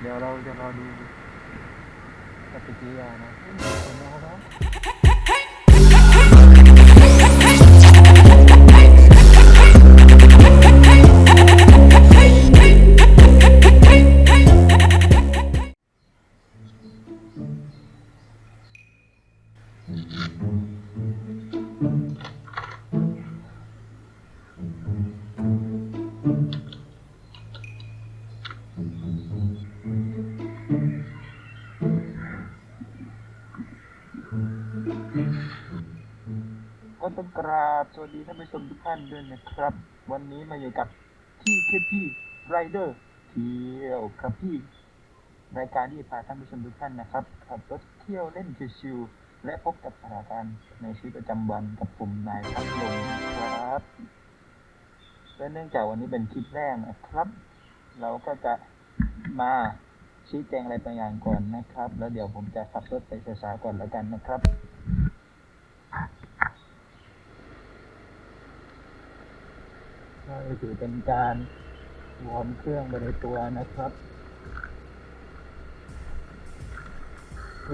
เดี๋ยวเราจะรอดูปฏิกิริยานะ คราบสวัสดีท่านผู้ชมทุกท่านด้วยนะครับ วันนี้มาอยู่กับที่เคพี่ไรเดอร์เที่ยวครับพี่รายการที่พาท่านผู้ชมทุกท่านนะครับขับรถเที่ยวเล่นชิวๆและพบกับสถานการณ์ในชีวิตประจำวันกับผมนายพัดลมนะครับและเนื่องจากวันนี้เป็นคลิปแรกนะครับ เราก็จะมาชี้แจงอะไรบางอย่างก่อนนะครับ แล้วเดี๋ยวผมจะขับรถไปช้าๆก่อนแล้วกันนะครับ ก็ถือเป็นการวอร์มเครื่องไปในตัวนะครับ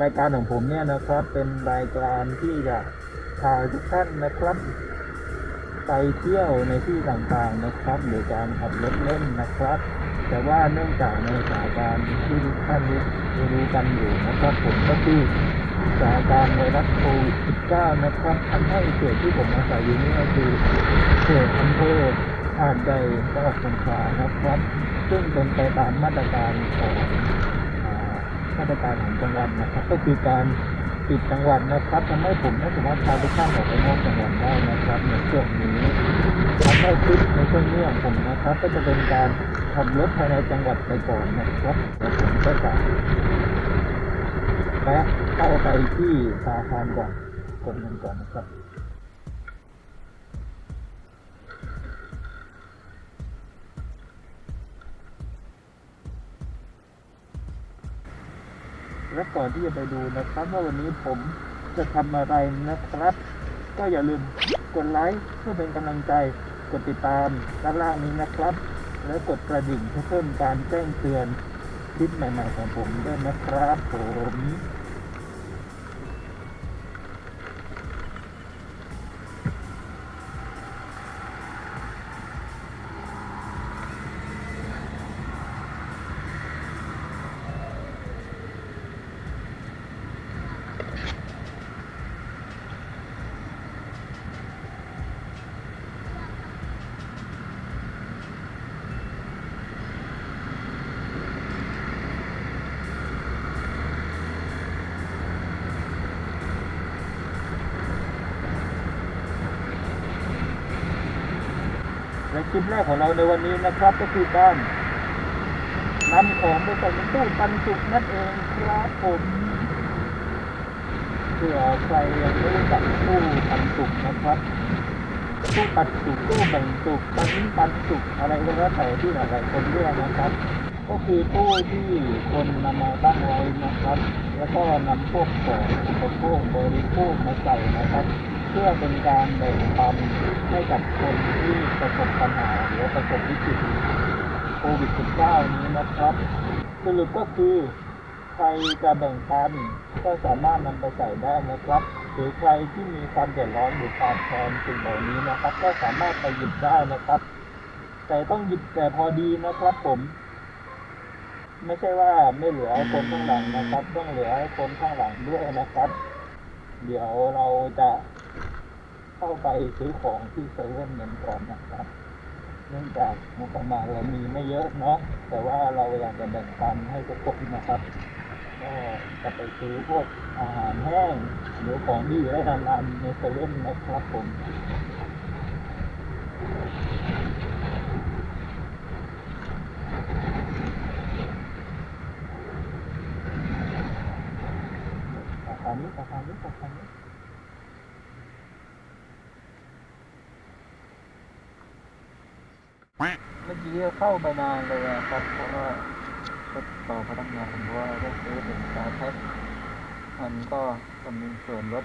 รายการของผมเนี่ยนะครับเป็นรายการที่จะพาทุกท่านนะครับ ไปเที่ยวในที่ต่างๆนะครับหรือการขับรถเล่นนะครับ แต่ว่าเนื่องจากในสถานการณ์ที่ทุกท่านรู้รู้กันอยู่นะครับผมก็คือสถานการณ์ไวรัสโควิด -19 นะครับทำให้เขตที่ผมอาศัยอยู่นี่ก็คือเขตอำเภอ หาดใหญ่จังหวัดสงขานะครับซึ่งเป็นไปตามมาตรการของมาตรการของจังหวัดนะครับ ก็คือการปิดจังหวัดนะครับทำให้ผมไม่สามารถพาทุกท่านออกไปนอกจังหวัดได้นะครับในช่วงนี้ทำให้คลิปในช่วงนี้ของผมนะครับ ก็จะเป็นการขับรถภายในจังหวัดไปก่อนนะครับแล้วผมก็จะแวะเข้าไปที่ธนาคารก่อนกดเงินก่อนนะครับ และก่อนที่จะไปดูนะครับว่าวันนี้ผมจะทำอะไรนะครับ ก็อย่าลืมกดไลค์เพื่อเป็นกำลังใจ กดติดตามด้านล่างนี้นะครับ และกดกระดิ่งเพื่อเพิ่มการแจ้งเตือนคลิปใหม่ๆของผมด้วยนะครับผม และคลิปแรกของเราในวันนี้นะครับ ก็คือการนำของไปใส่ในตู้ปันสุกนั่นเองครับผมเผื่อใครยังไม่รู้จักตู้ปันสุกนะครับตู้ปันสุกตู้แบ่งสุกปันปันสุกอะไรก็แล้วแต่ที่หลายๆคนเรียกนะครับ ก็คือตู้ที่คนนำมาตั้งไว้นะครับ แล้วก็นำพวกของอุปโภคบริโภคมาใส่นะครับ เพื่อเป็นการแบ่งปันให้กับคนที่ประสบปัญหาหรือประสบวิกฤตโควิด -19 นี้นะครับสรุปก็คือใครจะแบ่งปันก็สามารถนำไปใส่ได้นะครับ หรือใครที่มีความเดือดร้อนหรือขาดแคลนสิ่งเหล่านี้นะครับ ก็สามารถไปหยิบได้นะครับ แต่ต้องหยิบแต่พอดีนะครับผม ไม่ใช่ว่าไม่เหลือให้คนข้างหลังนะครับ ต้องเหลือให้คนข้างหลังด้วยนะครับ เดี๋ยวเราจะ เข้าไปซื้อของที่เซเว่นเหมือนก่อนนะครับ เนื่องจากงบประมาณเรามีไม่เยอะเนาะแต่ว่าเราอยากจะแบ่งปันให้ทุกคนนะครับก็จะไปซื้อพวกอาหารแห้งหรือของที่อยู่ได้นานๆในเซเว่นนะครับผมอาคารนี้อาคารนี้อาคารนี้เมื่อกี้เข้าไปนานเลยครับ เพราะว่าก็ต่อพนักงานผมว่าต้ซื้อเป็นการแพ็มันก็จะมีส่วนลด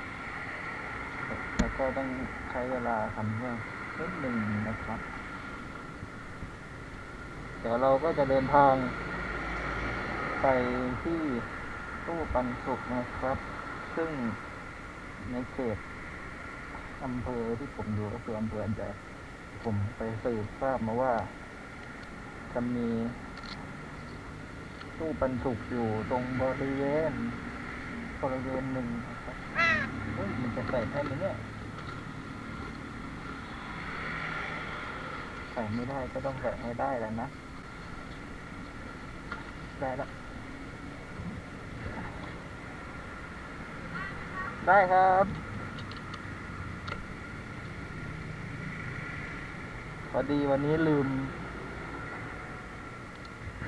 แล้วก็ต้องใช้เวลาทำเรื่องนิดหนึ่งนะครับ เดี๋ยวเราก็จะเดินทางไปที่ตู้ปันสุกนะครับ ซึ่งในเขตอำเภอที่ผมอยู่ก็คืออำเภออันใหญ่ผมไปสืบทราบมาว่า จะมีตู้ปันสุกอยู่ตรงบริเวณบริเวณหนึ่งนะครับเฮ้ยมันจะใส่ได้ไหมเนี่ยใส่ไม่ได้ก็ต้องใส่ให้ได้แล้วนะ ได้แล้วได้ครับพอดีวันนี้ลืม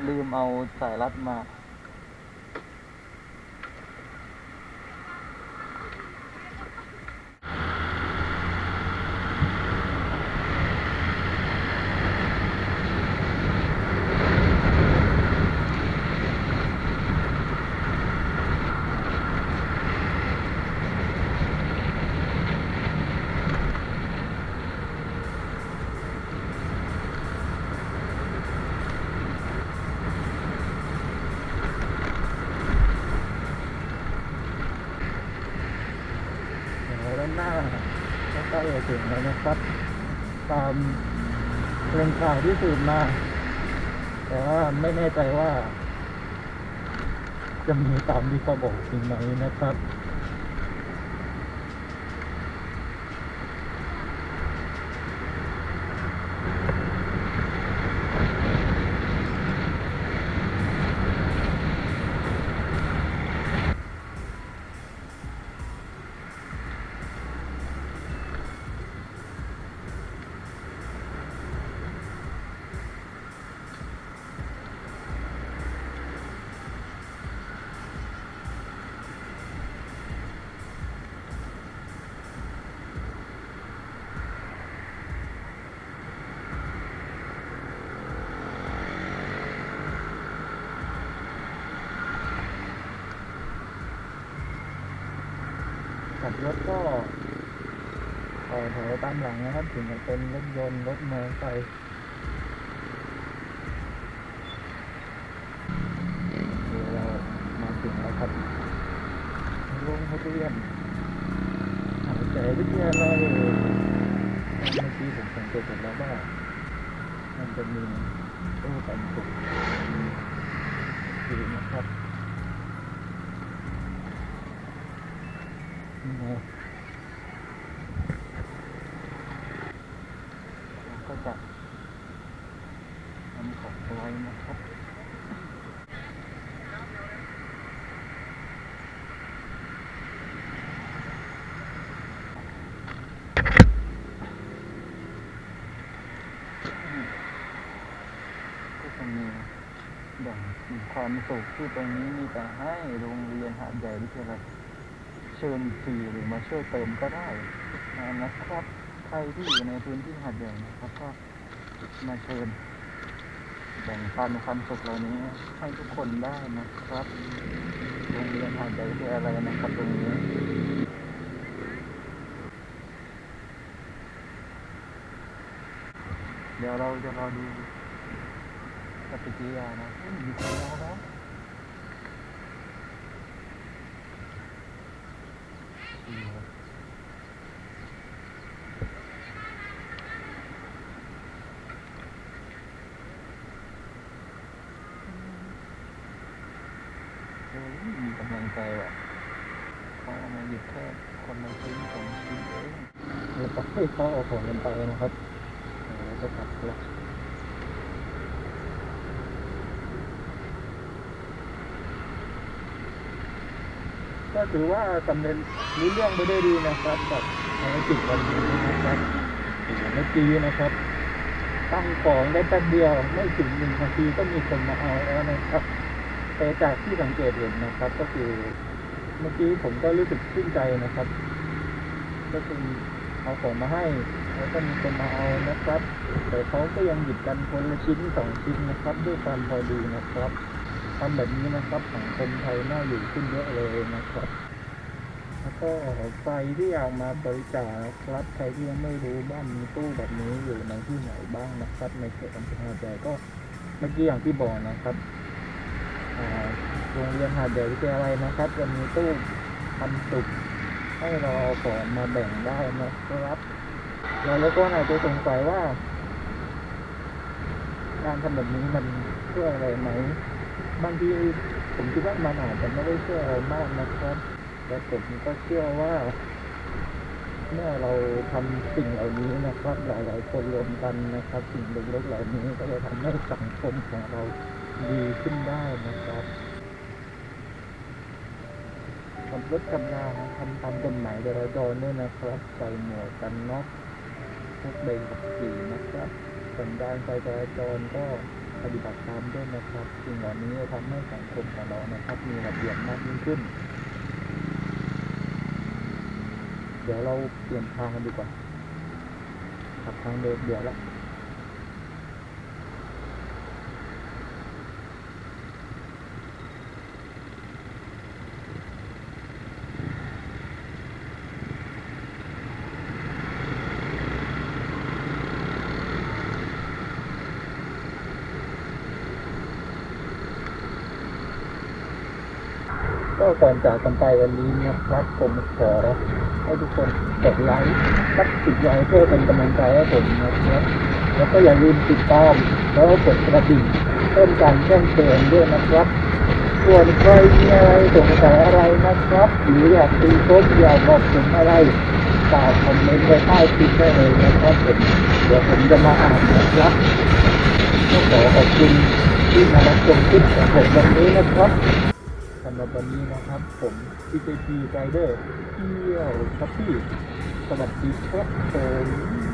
ลืมเอาสายรัดมา เดี๋ยวด้านหน้าก็ใกล้จะ ถึงแล้วนะครับ ตามเรื่องข่าวที่สืบมา แต่ว่าไม่แน่ใจว่า จะมีตามที่เขาบอกจริงไหมนะครับ ขับรถก็ต่อแถวตามหลังนะครับ ถึงจะเป็นรถยนต์รถมอเตอร์ไซค์เรามาถึงแล้วครับโรงเรียนหาใจวิทยาลัยเมื่อกี้ผมสังเกตเห็นแล้วว่า มันจะมีตู้ปันสุกอยู่นะครับนี่ไงเรา ก็จะนำของไว้นะครับก็จะมีแบ่งความสุขที่ตรงนี้มีแต่ให้โรงเรียนหาดใหญ่วิทยาลัย เชิญฟรีหรือมาช่วยเติมก็ได้นะครับ ใครที่อยู่ในพื้นที่หาดใหญ่นะครับก็มาเชิญแบ่งปันความสุขเหล่านี้ให้ทุกคนได้นะครับโรงเรียนหาดใหญ่วิทยาลัยนะครับตรงนี้เดี๋ยวเราจะรอดูปฏิกิริยานะเฮ้ยมีคนรอแล้วดีครับเฮ้ย มีกำลังใจว่ะเขาเอมาหยิบแค่คนละชิ้นสองชิ้นเองแล้วก็ให้เขาเอาของกันไปนะครับแล้วก็กลับแล้ว ก็ถือว่าสำเร็จรู้เรื่องไปได้ดีนะครับกับภารกิจวันนี้นะครับเมื่อกี้นะครับ ตั้งของได้แป๊บเดียวไม่ถึงหนึ่งนาทีก็มีคนมาเอาแล้วนะครับแต่จากที่สังเกตเห็นนะครับ ก็คือเมื่อกี้ผมก็รู้สึกชื่นใจนะครับ ก็คือเอาของมาให้แล้วก็มีคนมาเอานะครับ แต่เขาก็ยังหยิบกันคนละชิ้นสองชิ้นนะครับ ด้วยความพอดีนะครับ ทำแบบนี้นะครับสังคมไทยน่าอยู่ขึ้นเยอะเลยนะครับ แล้วก็ใครที่อยากมาบริจาคครับใครที่ยังไม่รู้บ้านมีตู้แบบนี้อยู่ในที่ไหนบ้างนะครับ ในเขตอำเภอหาดใหญ่ก็เมื่อกี้อย่างที่บอกนะครับโรงเรียนหาดใหญ่วิทยาลัยนะครับจะมีตู้ปันสุกให้เราเอาของมาแบ่งได้นะครับแล้วก็อาจจะสงสัยว่า การทำแบบนี้มันช่วยอะไรไหม บางทีผมคิดว่ามันอาจจะไม่ได้ช่วยอะไรมากนะครับ แต่ผมก็เชื่อว่า เมื่อเราทำสิ่งเหล่านี้นะครับ หลาย ๆ คนรวมกันนะครับ สิ่งเล็กๆเหล่านี้ก็จะทำให้สังคมของเราดีขึ้นได้นะครับขับรถกำลังทำตามกฎหมายจราจรด้วยนะครับ ใส่หมวกกันน็อกพกใบขับขี่นะครับสัญญาณไฟจราจรก็ ปฏิบัติตามด้วยนะครับสิ่งเหล่านี้จะทำให้สังคมของเรานะครับ มีระเบียบมากยิ่งขึ้น เดี๋ยวเราเปลี่ยนทางกันดีกว่าขับทางเดิมเดี๋ยวละ ก็ก่อนจากกันไปวันนี้นะครับผมขอให้ทุกคนกดไลค์สักสิบไลค์เพื่อเป็นกำลังใจให้ผมนะครับแล้วก็อย่าลืมติดตามแล้วกดกระดิ่งเพิ่มการแจ้งเตือนด้วยนะครับ ส่วนใครมีอะไรสงสัยอะไรนะครับ หรืออยากตีโค้ดอยากบอกผมอะไรฝากคอมเมนต์ไว้ใต้คลิปได้เลยนะครับผมเดี๋ยวผมจะมาอ่านนะครับก็ขอขอบคุณที่มารับชมคลิปของผมวันนี้นะครับำหรับวันนี้นะครับ ผม TJP Rider เที่ยวช็อปปี้สวัสดีครับผม